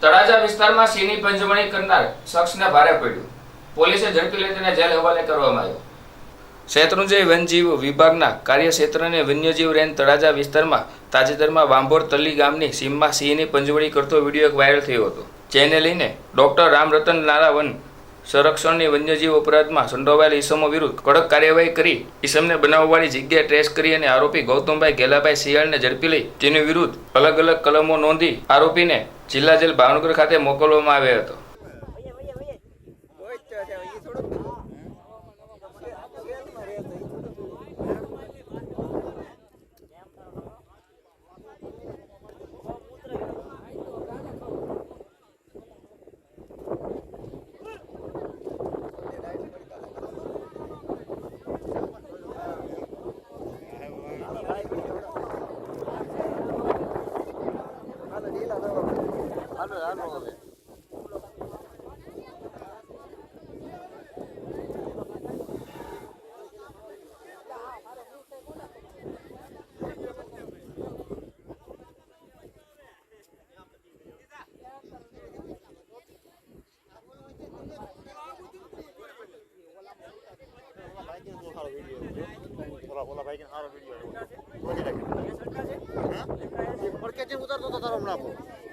તળાજા વિસ્તારમાં સિંહની પંજવણી કરનાર શખ્સને ભારે પડ્યું. પોલીસે ઝડપી લઈ તેને જેલ હવાલે કરવામાં આવ્યો. શેત્રુંજય વનજીવ વિભાગના કાર્યક્ષેત્રને વન્યજીવ રેન્જ તળાજા વિસ્તારમાં તાજેતરમાં વાંભોર તલ્લી ગામની સીમમાં સિંહની પંજવણી કરતો વીડિયો એક વાયરલ થયો હતો. જેને લઈને ડોક્ટર રામરતન લાલા વન સંરક્ષણની વન્યજીવ અપરાધમાં સંડોવાયેલ ઈસમો વિરુદ્ધ કડક કાર્યવાહી કરી. ઈસમને બનાવવાળી જગ્યાએ ટ્રેસ કરી અને આરોપી ગૌતમભાઈ ગેલાભાઈ શિયાળને ઝડપી લઈ તેની વિરુદ્ધ અલગ અલગ કલમો નોંધી આરોપીને જિલ્લા જેલ ભાવનગર ખાતે મોકલવામાં આવ્યો હતો. Porque tem mudar toda a rola, pô.